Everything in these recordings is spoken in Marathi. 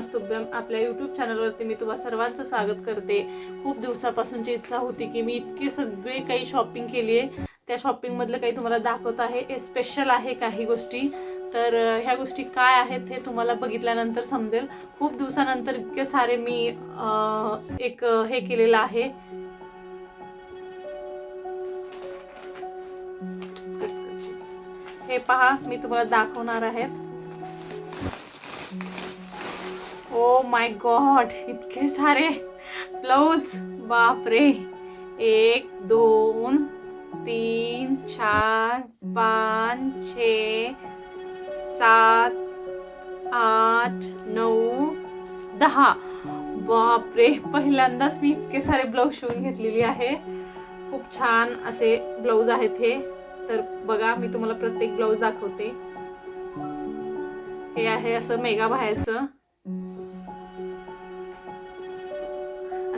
नमस्तुभ्यम आपल्या यूट्यूब चॅनलवरती मी तुम्हा सर्वांचं स्वागत करते. खूप दिवसापासूनची इच्छा होती की मी इतके सगळे काही शॉपिंग केली आहे. त्या शॉपिंगमधलं काही तुम्हाला दाखवत आहे. हे स्पेशल आहे काही गोष्टी. तर ह्या गोष्टी काय आहेत हे तुम्हाला बघितल्यानंतर समजेल. खूप दिवसानंतर इतके सारे मी एक हे केलेलं आहे. हे पहा मी तुम्हाला दाखवणार आहेत ओ माय गॉड इतके सारे. ब्लाऊज बापरे. एक दोन तीन चार पाच छे सात आठ नऊ दहा. बापरे पहिल्यांदाच मी इतके सारे ब्लाऊज शिवून घेतलेली आहे. खूप छान असे ब्लाऊज आहेत हे. तर बघा मी तुम्हाला प्रत्येक ब्लाऊज दाखवते. हे आहे असं मेगा बाहेरचं.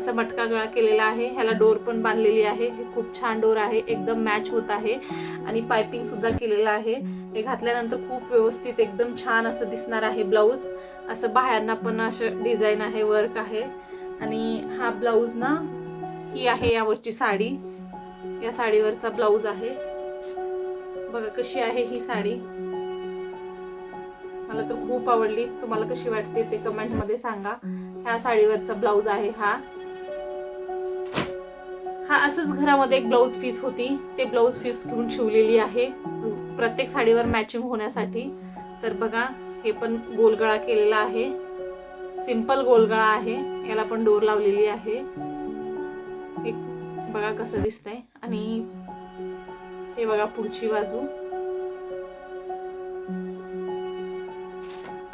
असा मटका गळा केलेला आहे. ह्याला डोर पण बांधलेली आहे. हे खूप छान डोर आहे. एकदम मॅच होत आहे. आणि पायपिंग सुद्धा केलेलं आहे. हे घातल्यानंतर खूप व्यवस्थित एकदम छान असं दिसणार आहे ब्लाऊज. असं बाहेरना पण असं डिझाईन आहे वर्क आहे. आणि हा ब्लाऊज ना ही आहे यावरची साडी. या साडीवरचा ब्लाऊज आहे. बघा कशी आहे ही साडी. मला तर खूप आवडली. तुम्हाला कशी वाटते ते कमेंटमध्ये सांगा. ह्या साडीवरचा ब्लाऊज आहे हा. हा असंच घरामध्ये एक ब्लाऊज पीस होती. ते ब्लाऊज पीस घेऊन शिवलेली आहे. प्रत्येक साडीवर मॅचिंग होण्यासाठी. तर बघा हे पण गोलगळा केलेला आहे. सिंपल गोलगळा आहे. याला पण डोर लावलेली आहे. एक बघा कसं दिसतंय. आणि हे बघा पुढची बाजू.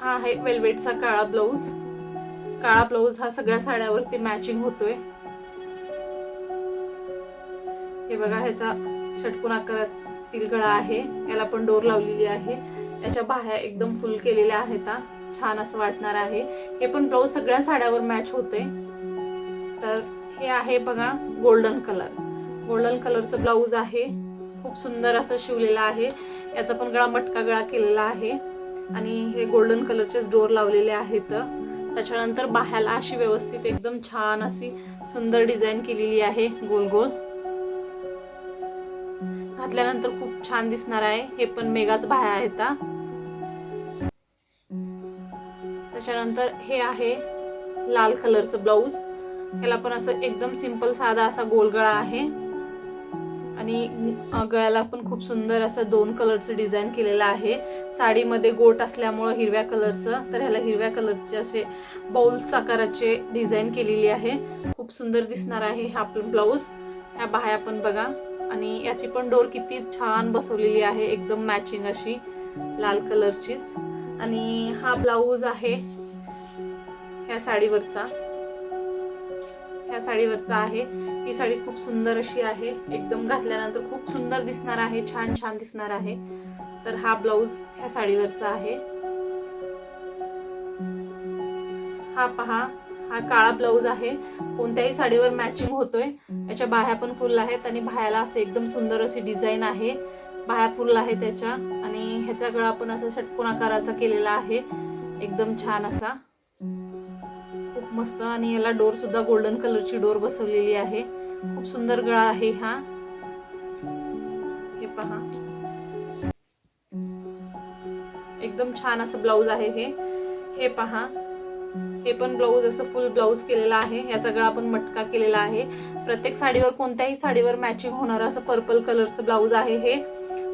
हा आहे वेल्वेटचा काळा ब्लाऊज काळा ब्लाऊज हा सगळ्या साड्यावरती मॅचिंग होतोय. हे बघा ह्याचा षटकोन आकारात तिलगळा आहे. याला पण डोर लावलेली आहे. त्याच्या बाह्या एकदम फुल केलेल्या आहेत छान असं वाटणार आहे. हे पण ब्लाऊज सगळ्या साड्यावर मॅच होते तर हे आहे बघा गोल्डन कलर गोल्डन कलरचं ब्लाऊज आहे. खूप सुंदर असं शिवलेलं आहे. याचा पण गळा मटका गळा केलेला आहे. आणि हे गोल्डन कलरचेच डोर लावलेले आहेत. त्याच्यानंतर बाह्याला अशी व्यवस्थित एकदम छान अशी सुंदर डिझाईन केलेली आहे. गोल गोल घातल्यानंतर खूप छान दिसणार आहे. हे पण मेगाच बाह्या आहेत त्याच्यानंतर हे आहे लाल कलरचं ब्लाऊज. ह्याला पण असं एकदम सिंपल साधा असा गोलगळा आहे. आणि गळ्याला पण खूप सुंदर असं दोन कलरचं डिझाईन केलेलं आहे. साडीमध्ये गोट असल्यामुळं हिरव्या कलरचं तर ह्याला हिरव्या कलरचे असे बाउल्स आकाराचे डिझाईन केलेली आहे. खूप सुंदर दिसणार आहे हा आपलं ब्लाऊज. ह्या बाह्या पण बघा. आणि याची पण डोर किती छान बसवलेली आहे एकदम मॅचिंग अशी लाल कलरचीच. आणि हा ब्लाऊज आहे ह्या साडीवरचा. ह्या साडीवरचा आहे. ही साडी खूप सुंदर अशी आहे. एकदम घातल्यानंतर खूप सुंदर दिसणार आहे छान छान दिसणार आहे. तर हा ब्लाऊज ह्या साडीवरचा आहे. हा पहा हा काळा ब्लाऊज आहे. कोणत्याही साडीवर मॅचिंग होतोय. याच्या बाह्या पण फुल आहेत आणि बाह्याला असं एकदम सुंदर अशी डिझाईन आहे. बाह्या फुल आहे त्याच्या. आणि ह्याचा गळा पण असा षटकोन आकाराचा केलेला आहे. एकदम छान असा. खूप मस्त. आणि याला डोर सुद्धा गोल्डन कलरची डोर बसवलेली आहे. खूप सुंदर गळा आहे हा. हे पहा. एकदम छान असं ब्लाऊज आहे हे. हे पहा. हे पण ब्लाऊज असं फुल ब्लाऊज केलेला आहे. याचा गळा पण मटका केलेला आहे. प्रत्येक साडीवर कोणत्याही साडीवर मॅचिंग होणारं असं पर्पल कलरचं ब्लाऊज आहे हे.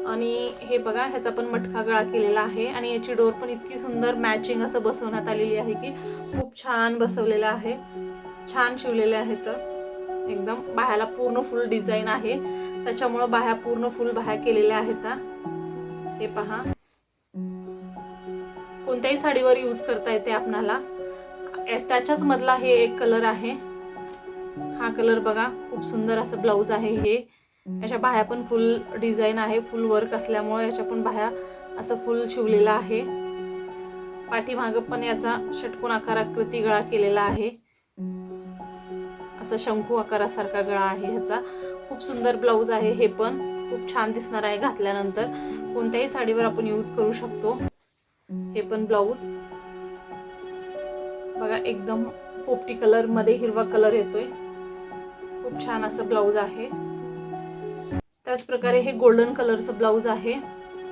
आणि हे बघा ह्याचा पण मटका गळा केलेला आहे. आणि याची डोर पण इतकी सुंदर मॅचिंग असं बसवण्यात आलेली आहे की खूप छान बसवलेलं आहे. छान शिवलेले आहेत एकदम बाह्याला पूर्ण फुल डिझाईन आहे. त्याच्यामुळं बाह्या पूर्ण फुल बाह्या केलेल्या आहेत हे. पहा. कोणत्याही साडीवर यूज करता येते आपणाला. त्याच्याच मधला हे एक कलर आहे. हा कलर बघा खूप सुंदर असं ब्लाऊज आहे हे. याच्या बाह्या पण फुल डिझाईन आहे फुल वर्क असल्यामुळे याच्या पण बाह्या असं फुल शिवलेला आहे. पाठीमागं पण याचा षटकोन आकाराकृती गळा केलेला आहे. असं शंकू आकारासारखा गळा आहे ह्याचा. खूप सुंदर ब्लाऊज आहे हे पण. खूप छान दिसणार आहे घातल्यानंतर. कोणत्याही साडीवर आपण यूज करू शकतो. हे पण ब्लाऊज बघा एकदम पोपटी कलरमध्ये हिरवा कलर येतोय. खूप छान असं ब्लाऊज आहे. त्याच प्रकारे हे गोल्डन कलरचं ब्लाऊज आहे.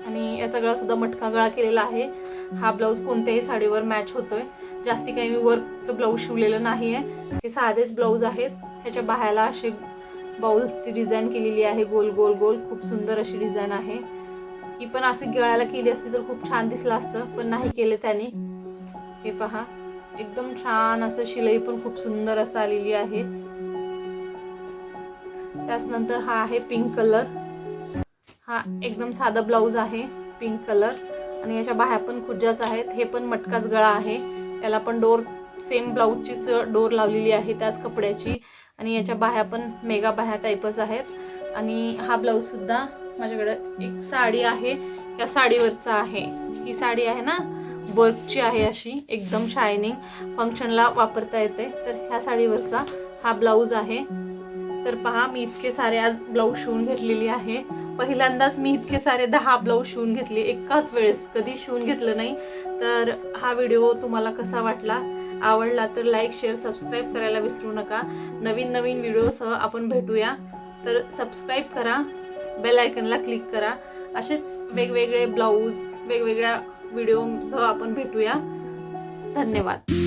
आणि याचा गळा सुद्धा मटका गळा केलेला आहे. हा ब्लाऊज कोणत्याही साडीवर मॅच होतोय. जास्ती काही मी वर्कचं ब्लाऊज शिवलेलं नाही आहे हे साधेच ब्लाऊज आहेत. ह्याच्या बाहेरला असे बाउल्सची डिझाईन केलेली आहे. गोल गोल गोल. खूप सुंदर अशी डिझाईन आहे. ही पण असे गळ्याला केली असती तर खूप छान दिसलं असतं पण नाही केले त्याने. हे पहा. एकदम छान असं शिलाई पण खूप सुंदर असं आलेली आहे. त्याचनंतर हा आहे पिंक कलर हा एकदम साधा ब्लाऊज आहे पिंक कलर आणि याच्या बाह्या पण खुज्जाच आहेत. हे पण मटकाच गळा आहे. त्याला पण डोर सेम ब्लाऊजचीच डोर लावलेली आहे त्याच कपड्याची. आणि याच्या बाह्या पण मेगा बाह्या टाईपच आहेत. आणि हा ब्लाऊजसुद्धा माझ्याकडं माझ्याकडे एक साडी आहे. या साडीवरचा आहे. ही साडी आहे ना वर्कची आहे अशी एकदम शायनिंग फंक्शनला वापरता येते. तर ह्या साडीवरचा हा ब्लाऊज आहे. तर पहा मी इतके सारे आज ब्लाऊज शिवून घेतलेली आहे. पहिल्यांदाच मी इतके सारे दहा ब्लाऊज शिवून घेतले. एकाच वेळेस कधी शिवून घेतलं नाही. तर हा व्हिडिओ तुम्हाला कसा वाटला? आवडला तर लाईक शेअर सबस्क्राईब करायला विसरू नका. नवीन नवीन व्हिडिओसह आपण भेटूया. तर सबस्क्राईब करा. बेल आयकनला क्लिक करा. असेच वेगवेगळे ब्लाऊज वेगवेगळ्या व्हिडिओसह आपण भेटूया. धन्यवाद.